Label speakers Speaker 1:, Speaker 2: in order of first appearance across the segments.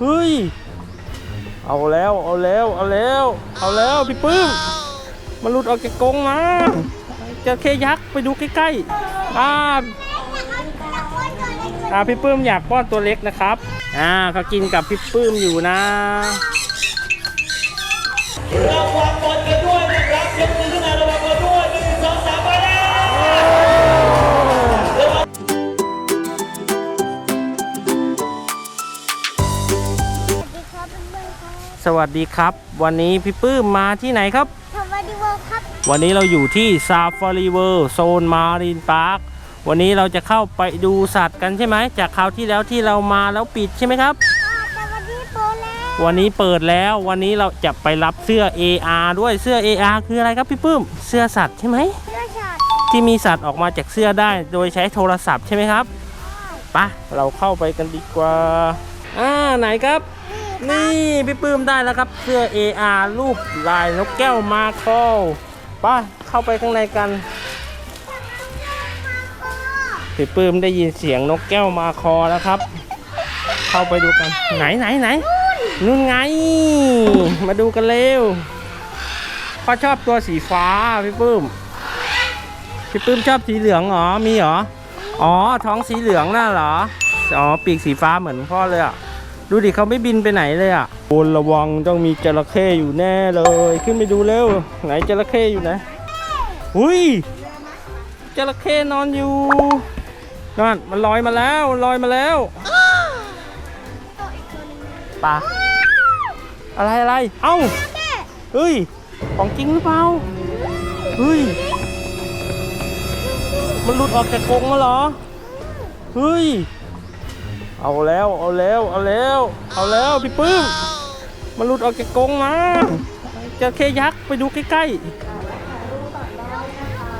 Speaker 1: เฮ้ย เอาแล้วเอาแล้วเอาแล้ว เอาแล้วพี่ปื้มมันหลุดออกจากกรงมาจระเข้ยักษ์ไปดูใกล้ๆอ่าอ่าพี่ปื้มอยากป้อนตัวเล็กนะครับอ่าเขากินกับพี่ปื้มอยู่นะ
Speaker 2: สวั
Speaker 1: สดีครับ วันนี้พี่ปื้มมาที่ไหนครับ
Speaker 3: สวัสดีครับ
Speaker 1: วันนี้เราอยู่ที่ซาฟารีเวิร์โซนมารีนพาร์ควันนี้เราจะเข้าไปดูสัตว์กันใช่ไหม จากคราวที่แล้วที่เรามาแล้วปิดใช่ไหมครับ
Speaker 3: อ่าสวัสดีโปแล้ว
Speaker 1: วันนี้เปิดแล้ววันนี้เราจะไปรับเสื้อ AR ด้วยเสื้อ AR คืออะไรครับพี่ปื้ม เสื้อสัตว์ใช่ไหม
Speaker 3: เสื้อช็อต
Speaker 1: ที่มีสัตว์ออกมาจากเสื้อได้ โดยใช้โทรศัพท์ใช่ไหมครับไปะเราเข้าไปกันดีกว่า อ่าไหนครับ นี่ พี่ปื้มได้แล้วครับ เสื้อ AR รูปลายนกแก้วมาคอลไปเข้าไปข้างในกันพี่ปื้มได้ยินเสียงนกแก้วมาคอแล้วครับ เข้าไปดูกันไหนไหนไหนนู่นไง มาดูกันเร็วพ่อชอบตัวสีฟ้าพี่ปื้มพี่ปื้มชอบสีเหลืองเหรอมีเหรออ๋อท้องสีเหลืองน่ะเหรออ๋อปีกสีฟ้าเหมือนพ่อเลยอะ ดูดิเขาไม่บินไปไหนเลยอะโอนระวังต้องมีจระเข้อยู่แน่เลย ขึ้นไปดูเร็ว ไหนจระเข้อยู่ไหนอุ้ยจระเข้นอนอยู่นั่นมันลอยมาแล้วลอยมาแล้วปลาอะไรอะไร เอ้าเฮ้ย ของจริงหรือเปล่า เฮ้ย มันหลุดออกจากกรงมาเหรอ เฮ้ย เอาแล้วเอาแล้วเอาแล้วเอาแล้วพี่ปื้มมันหลุดออกจากกรงมาจระเข้ยักษ์ไปดูใกล้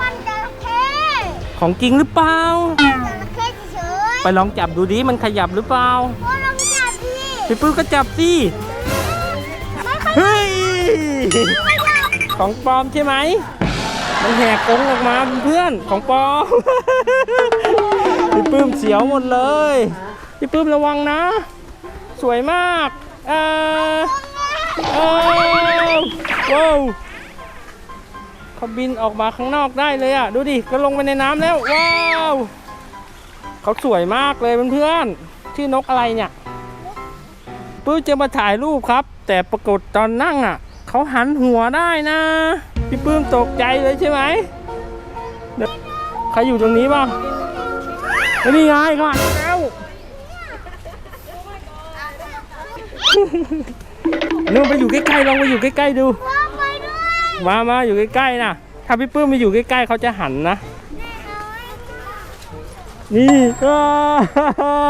Speaker 3: มันจระเข้
Speaker 1: ๆ ของจริงหรือเปล่า
Speaker 3: จระเข้เฉย
Speaker 1: ไปลองจับดูดิมันขยับหรือเปล่า
Speaker 3: ๆพ่อลองจับดิ
Speaker 1: พี่ปื้มก็จับสิ
Speaker 3: ไม่ค่อย
Speaker 1: เฮ้ย
Speaker 3: ไม่จับ
Speaker 1: ของปลอมใช่ไหมมันแหกกรงออกมาเพื่อนๆของปลอม พี่ปื้มเสียวหมดเลย พี่ปื้มระวังนะ สวยมากเออเออว้าวเขาบินออกมาข้างนอกได้เลยอะ ดูดิก็ลงไปในน้ำแล้ว ว้าวเขาสวยมากเลยเพื่อนๆชื่อนกอะไรเนี่ยปื้มจะมาถ่ายรูปครับ แต่ปรากฏตอนนั่งอะเขาหันหัวได้นะ พี่ปื้มตกใจเลยใช่ไหมเดี๋ยวใครอยู่ตรงนี้บ้างนี่ไงเขาหันแล้ว นู่นไปอยู่ใกล้ๆลองไปอยู่ใกล้ๆดู
Speaker 3: พ่อไปด้วย
Speaker 1: มามาอยู่ใกล้ๆนะถ้าพี่ปื้มไปอยู่ใกล้ๆเขาจะหันนะ นี่อ้า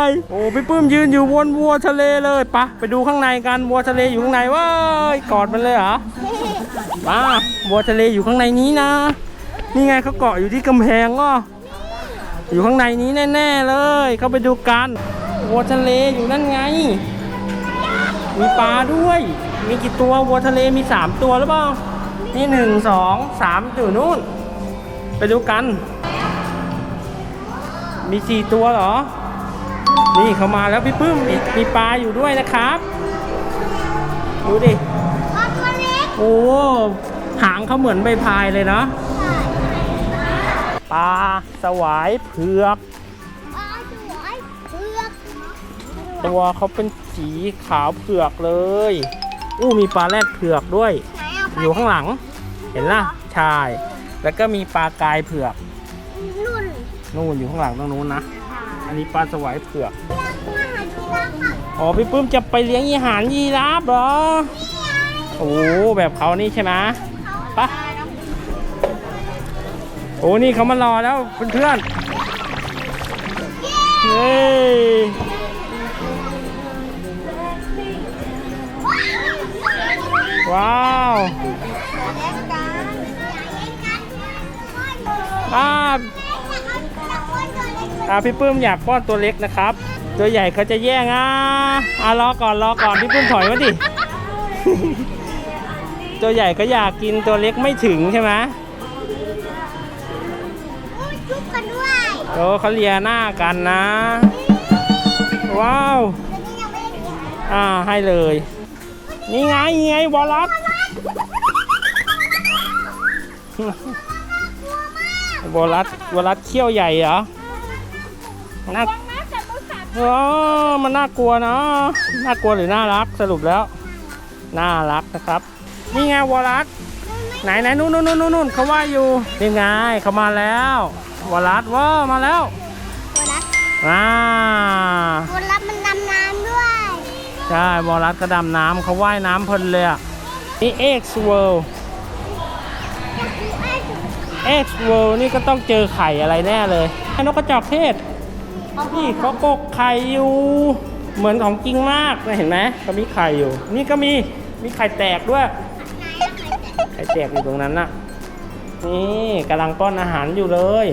Speaker 1: ยโอ้พี่ปื้มยืนอยู่บนวัวทะเลเลยปะไปดูข้างในกันวัวทะเลอยู่ข้างในเว้ายกอดมันเลยเหรอมาวัวทะเลอยู่ข้างในนี้นะ นี่ไงเขาเกาะอยู่ที่กำแพงก็อยู่ข้างในนี้แน่ ๆ เลย เข้าไปดูกันวัวทะเลอยู่นั่นไง มีปลาด้วย มีกี่ตัววัวทะเลมีสามตัวหรือเปล่า นี่หนึ่งสองสามอยู่นู่น ไปดูกัน มีสี่ตัวเหรอ นี่เขามาแล้วพี่ปื้มมีมีปลาอยู่ด้วยนะครับ ดูดิ
Speaker 3: พ่อตัวเล็ก
Speaker 1: โอ้หางเขาเหมือนใบพายเลยเนาะปลาสวายเผือก ตัวเขาเป็นสีขาวเผือกเลย อู้มีปลาแรดเผือกด้วย
Speaker 3: อ
Speaker 1: ยู่ข้างหลัง เห็นล่ะใช่แล้วก็มีปลากายเผือก
Speaker 3: นุ่น
Speaker 1: นู่นอยู่ข้างหลังตรงนู้นนะ อันนี้ปลาสวายเผือก อ๋อพี่ปื้มจะไปเลี้ยงยีหารยีราฟเหรอ โอ้โหแบบเขานี่ใช่ไหมไปะโอ้นี่เขามารอแล้วเพื่อนๆเฮ้ ว้าวอ่าอาพี่ปื้มอยากป้อนตัวเล็กนะครับ ตัวใหญ่เขาจะแย่งอะอ่ารอก่อนรอก่อนพี่ปื้มถอยมาดิ ตัวใหญ่ก็อยากกินตัวเล็กไม่ถึงใช่ไหม
Speaker 3: จุ๊บกันด้วย
Speaker 1: โอ้เขาเลียหน้ากันนะ ว้าว อ่าให้เลย นี่ไงนี่ไงวอลลัสวอลลัสวอลลัสเขี้ยวใหญ่เหรอน่าเออมันน่ากลัวนะน่ากลัวหรือน่ารักสรุปแล้ว น่ารักนะครับ นี่ไงวอลลัสไหนไหนนู่นนู่นนู่นนู่นเขาว่าอยู่นี่ไงเขามาแล้ววอลลัสว้ามาแล้ว
Speaker 3: วรัส
Speaker 1: อ่าว
Speaker 3: รัสมันดำน้ำด้วย
Speaker 1: ใช่วอลลัสกระดำน้ำเขาว่ายน้ำเพลินเลยอะ นี่ X World X World นี่ก็ต้องเจอไข่อะไรแน่เลยไอ้นกกระจอกเทศนี่เขากกไข่อยู่ เหมือนของจริงมากนะเห็นไหมเขามีไข่อยู่ นี่ก็มีมีไข่แตกด้วย ไข่แตกอยู่ตรงนั้นน่ะ นี่กำลังป้อนอาหารอยู่เลย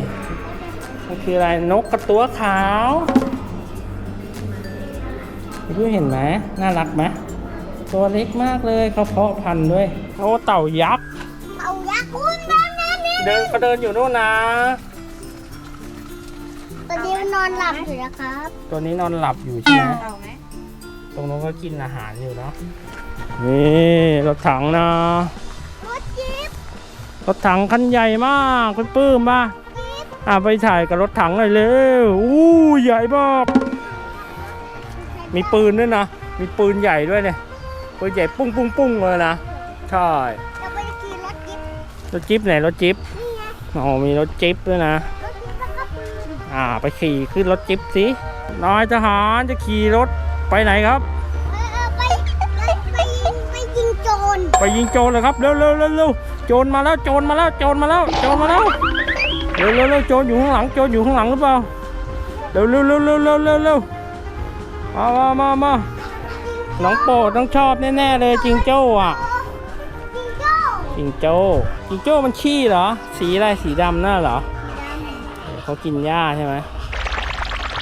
Speaker 1: มันคืออะไรนกกระตัวขาว พี่เห็นไหมน่ารักไหมตัวเล็กมากเลยเขาเพาะพันธุ์ด้วยโอ้เต่ายักษ์
Speaker 3: เอายักษ์อุ้ยน้ำน้ำนี่
Speaker 1: เดินก็เดินอยู่นู่นนะ
Speaker 3: ตอนนี้มันนอนหลับอยู่นะครับ
Speaker 1: ตัวนี้นอนหลับอยู่ใช่ไหมตรงนู้นก็กินอาหารอยู่เนาะนี่รถถังนะ
Speaker 3: รถจิ๊บ
Speaker 1: รถถังคันใหญ่มากคุณปื้มป่ะ
Speaker 3: จิ๊บ
Speaker 1: อะไปถ่ายกับรถถังหน่อยเร็วอู้ใหญ่มาก มีปืนด้วยนะ มีปืนใหญ่ด้วยเนี่ย ปืนใหญ่ปุ้งปุ้งปุ้งเลยนะ ใช่
Speaker 3: จะไปขี่รถจิ๊บ
Speaker 1: รถจิ๊บไหนรถจิ๊บ
Speaker 3: นี่ไง
Speaker 1: อ๋อมีรถจิ๊บด้วยนะ
Speaker 3: รถจิ๊บแล้วก็ปืน
Speaker 1: อ่า ไปขี่ขึ้นรถจิ๊บสินายทหารจะขี่รถไปไหนครับ
Speaker 3: เออเออไปไปไปยิงไปยิงโจร
Speaker 1: ไปยิงโจรเลยครับ เร็วเร็วเร็วเร็วโจรมาแล้วโจรมาแล้วโจรมาแล้วโจรมาแล้ว เร็วเร็วเร็วโจรอยู่ข้างหลังโจรอยู่ข้างหลังหรือเปล่า เร็วเร็วเร็วเร็วเร็วเร็วเร็ว มามามามาน้องโปรดน้องชอบแน่ๆเลยจิงโจ้อะ
Speaker 3: ยิงโจ้
Speaker 1: จิงโจ้จิงโจ้มันขี้เหรอ สีอะไรสีดำน่ะเหรอเขากินหญ้าใช่ไหม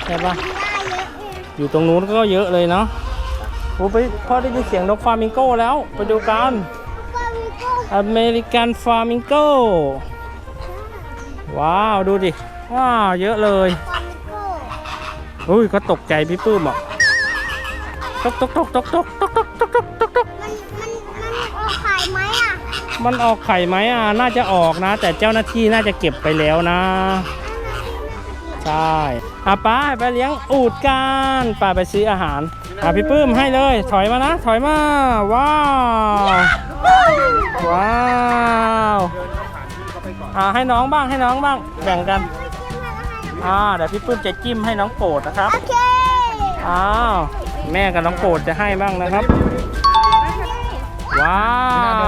Speaker 1: ใช่ปะ
Speaker 3: กินได้เยอะเลย
Speaker 1: อยู่ตรงนู้นก็เยอะเลยเนาะโอ้ไปพ่อได้ยินเสียงนกฟลามิงโก้แล้ว ไปดูกัน
Speaker 3: ฟามิโก้
Speaker 1: อเมริกันฟลามิงโก้ว้าว ดูดิ ว้าว เยอะเลย
Speaker 3: ฟามิโก้
Speaker 1: อุ้ยก็ตกใจพี่ปื้มอะ ตกตกตกตกตกตกตกตกตกตกตก
Speaker 3: มันมันมันออกไขายไหมอะ
Speaker 1: มันออกไข่ไหมอะ น่าจะออกนะ แต่เจ้าหน้าที่น่าจะเก็บไปแล้วนะ ใช่อะป้าไปเลี้ยงอูดกันป้าไปซื้ออาหารอะพี่ปื้มให้เลย ถอยมานะ ถอยมา ว้าว ว้าวอ่าให้น้องบ้างให้น้องบ้าง แบ่งกัน อ่าเดี๋ยวพี่ปื้มจะจิ้มให้น้องโปรดนะครับ
Speaker 3: โอเค
Speaker 1: อ้าว แม่กับน้องโปรดจะให้บ้างนะครับ ว้า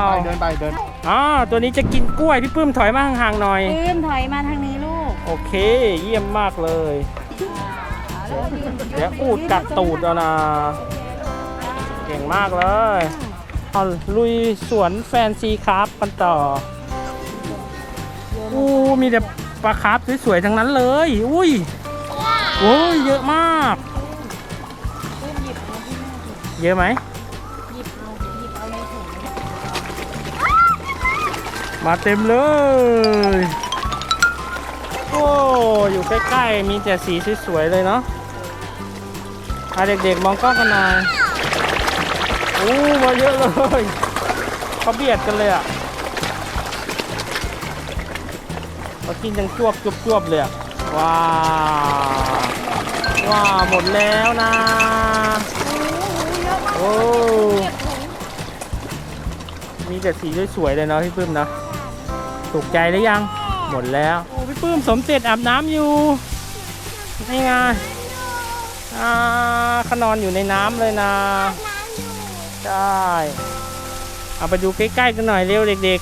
Speaker 1: ว
Speaker 4: เดินไปเดินไป
Speaker 1: อ่าตัวนี้จะกินกล้วยพี่ปื้มถอยมาห่างๆหน่อย
Speaker 5: ปื้มถอยมาทางนี้ลูก
Speaker 1: โอเค เยี่ยมมากเลยเดี๋ยวอูดกัดตูดเอานะ เก่งมากเลยเอาลุยสวนแฟนซีคราฟกันต่ออู้มีแต่ปลาคราฟสวยๆทั้งนั้นเลย อุ้ยโอ้ยเยอะมาก เยอะไหมหยิบมาเต็มเลย โอ้อยู่ใกล้ๆ มีแต่สีสวยๆเลยเนาะพาเด็กๆ มองกล้องกันหน่อยโอ้มาเยอะเลยเขาเบียดกันเลยอะเขากินยังจวบจวบจวบเลยอะว้าวว้าวหมดแล้วนะ โอ้มีแต่สีสวยๆเลยเนาะพี่ปื้มเนาะถูกใจหรือยัง หมดแล้วโอ้พี่ปื้มสมเสร็จอาบน้ำอยู่นี่ไงอ่าขนอนอยู่ในน้ำเลยนะใช่เอาไปดูใกล้ๆกันหน่อยเร็วเด็ก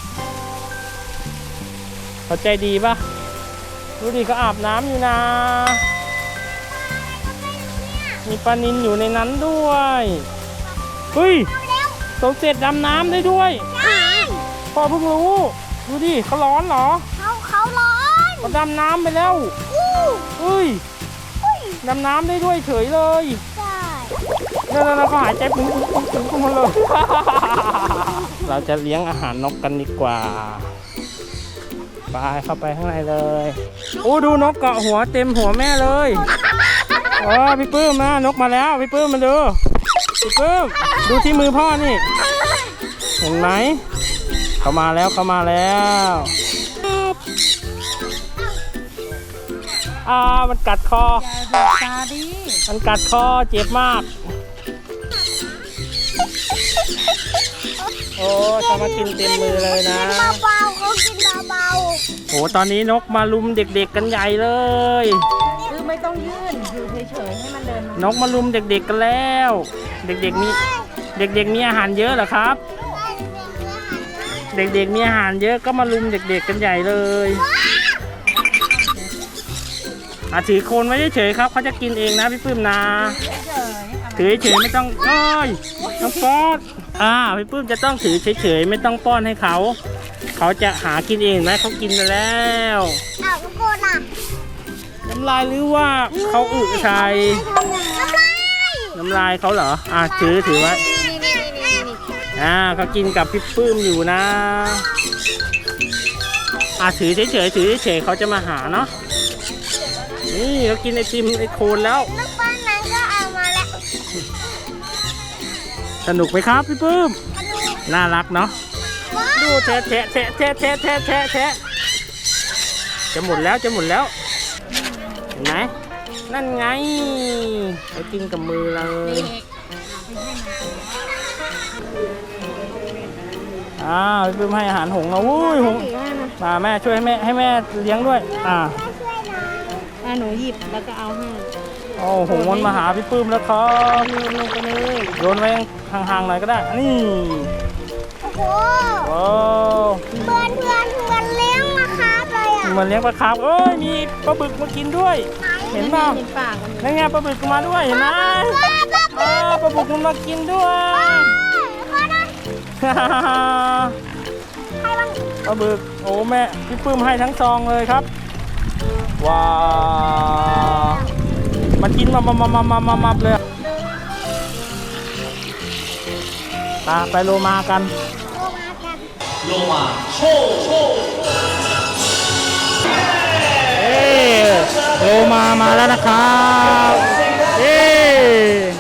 Speaker 1: ๆเขาใจดีปะดูดิเขาอาบน้ำอยู่นะ มีปลานินอยู่ในนั้นด้วย เฮ้ยสมเสร็จดำน้ำได้ด้วย
Speaker 3: ใช่
Speaker 1: พ่อเพิ่งรู้ ดูดิเขาร้อนเหรอ
Speaker 3: เขาเขาร้อน
Speaker 1: เขาดำน้ำไปแล้ว
Speaker 3: อู้
Speaker 1: เฮ้ยดำน้ำได้ด้วยเฉยเลย
Speaker 3: ใช่
Speaker 1: นั่นๆๆเขาหายใจปุ้งปุ้งปุ้งปุ้งปุ้งมาเลย เราจะเลี้ยงอาหารนกกันดีกว่าไปเข้าไปข้างในเลยโอ้ดูนกเกาะหัวเต็มหัวแม่เลยอ๋อพี่ปื้มมานกมาแล้วพี่ปื้มมาดู พี่ปื้มดูที่มือพ่อนี่ เห็นไหม เขามาแล้วเขามาแล้วอ่ามันกัดคอ
Speaker 4: ตาดี
Speaker 1: มันกัดคอเจ็บมาก โอ้จะมากินเต็มมือเลยนะ
Speaker 3: กินเบาๆเขากินเบา
Speaker 1: โอ้ตอนนี้นกมาลุมเด็กๆกันใหญ่เลย
Speaker 4: คือไม่ ต้องยื่นอยู่เฉยๆให้มันเดินมาน
Speaker 1: กมาลุมเด็กๆกันแล้ว เด็กๆมีเด็กๆมีอาหารเยอะเหรอครับ เด็กๆมีอาหารเยอะก็มาลุมเด็กๆกันใหญ่เลยอะถือโคนไว้เฉยๆครับเขาจะกินเองนะพี่ปื้มนะ
Speaker 4: เฉยๆเอา
Speaker 1: ถือเฉยๆไม่ต้องเอ้ยต้องป้อนอ่าพี่ปื้มจะต้องถือเฉยๆไม่ต้องป้อนให้เขา เขาจะหากินเองไหมเขากินไปแล้ว
Speaker 3: ๆเอาทุกคนอะ
Speaker 1: น้ำลายหรือว่าเขาอึใส่
Speaker 3: น้ำลาย
Speaker 1: เขาเหรอ อะถือถือไว้อ่าเขากินกับพี่ปื้มอยู่นะ อะถือเฉยเฉยถือเฉยเขาจะมาหาเนาะ นี่เขากินไอติมไอโคนแล้ว
Speaker 3: ลูกป้นนั้นก็เอามาแล้ว
Speaker 1: สนุกไหมครับพี่ปื้ม น่ารักเนาะ ดูแทะแทะแทะแทะแทะแทะแทะจะหมดแล้วจะหมดแล้ว ห็นไหมนั่นไงเขากินกับมือเลยอ้าวพี่ปื้มให้อาหารหงส์นะวุ้ยหงส์มาแม่ช่วยให้แม่ให้แม่เลี้ยงด้วย อ่า
Speaker 3: ช่วยหน่อย
Speaker 4: อะหนูหยิบแล้วก็เอาให้
Speaker 1: โอ้หงส์มันมาหาพี่ปื้มแล้วครับ
Speaker 4: โยนลงไปเลย
Speaker 1: โยนไว้ห่างๆหน่อยก็ได้ นี่
Speaker 3: โอ้โห
Speaker 1: โอ้
Speaker 3: เพื่อนเพื่อน มือ
Speaker 1: นเลี้ยงปลาคาร์ฟเอ้ยมีปลาบึกมากินด้วย เห็นเปล่า
Speaker 4: เห็นปากมัน
Speaker 1: นั่นไงปลาบึกมาด้วยเห็นไหม
Speaker 3: ว้าบ้า
Speaker 1: เออปลาบึกมันมากินด้วย
Speaker 3: ขอนะให้มัน
Speaker 1: ปลาบึกโอ้แม่พี่ปื้มให้ทั้งซองเลยครับว้าวมันกินมามามามามามามาเลยตาไปโลมากัน
Speaker 3: โลมากัน
Speaker 2: โลมาโชว์ โล
Speaker 1: มามาแล้วนะครับเย้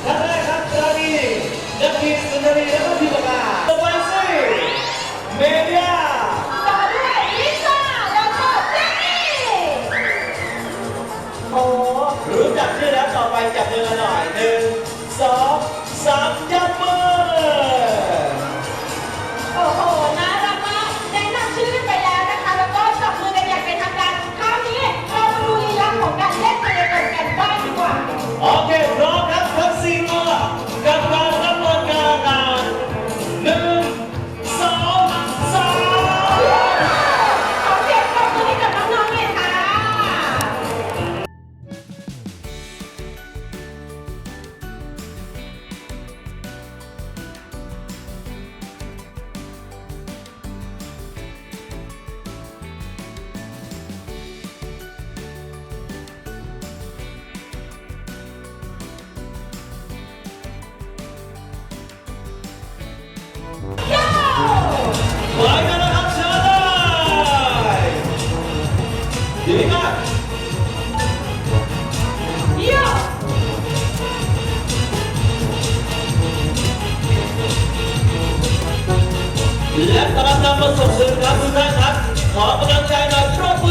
Speaker 3: และ
Speaker 5: กำ
Speaker 2: ลังนำมาส่งคืนครับทุกท่านครับ ขอกำลังใจหน่อยปรบมือ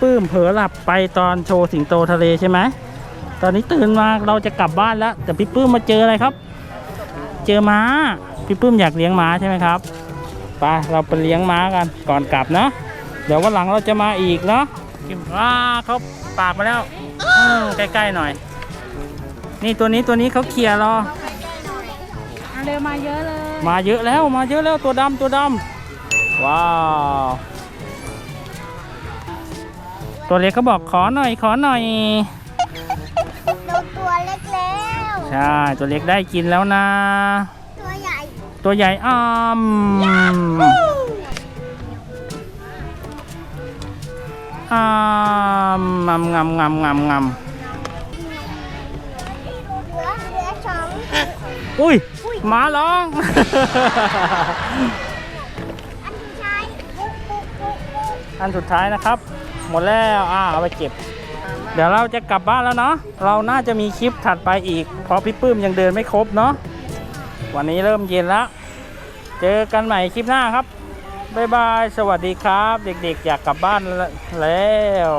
Speaker 1: ปื้มเผลอหลับไปตอนโชว์สิงโตทะเลใช่ไหม ตอนนี้ตื่นมาเราจะกลับบ้านแล้ว แต่พี่ปื้มมาเจออะไรครับ เจอม้า พี่ปื้มอยากเลี้ยงม้าใช่ไหมครับไปเราไปเลี้ยงม้ากันก่อนกลับนะเดี๋ยววันหลังเราจะมาอีกเนาะกินว้าเขาปากมาแล้วอืมใกล้ๆหน่อย นี่ตัวนี้ตัวนี้เขาเคลียร์รอ
Speaker 4: เอาเร็วมาเยอะเลย
Speaker 1: มาเยอะแล้วมาเยอะแล้วตัวดำตัวดำว้าว ตัวเล็กก็บอกขอหน่อยขอหน่อย
Speaker 3: เราตัวเล็กแล้ว
Speaker 1: ใช่ ตัวเล็กได้กินแล้วนะ
Speaker 3: ตัวใหญ่
Speaker 1: ตัวใหญ่อ้อมอ้อมงำงำงำงำง
Speaker 3: เหลือเหลือสองำ
Speaker 1: อุ้ยหมาร้อง
Speaker 3: อันสุดท้ายปุ๊บปุ๊บปุ๊บปุ๊บ
Speaker 1: อันสุดท้ายนะครับ หมดแล้วอ่าเอาไปเก็บ เดี๋ยวเราจะกลับบ้านแล้วเนาะเราน่าจะมีคลิปถัดไปอีก เพราะพี่ปื้มยังเดินไม่ครบเนาะวันนี้เริ่มเย็นแล้ว เจอกันใหม่คลิปหน้าครับบ๊ายบาย สวัสดีครับ เด็กๆ อยากกลับบ้านแล้ว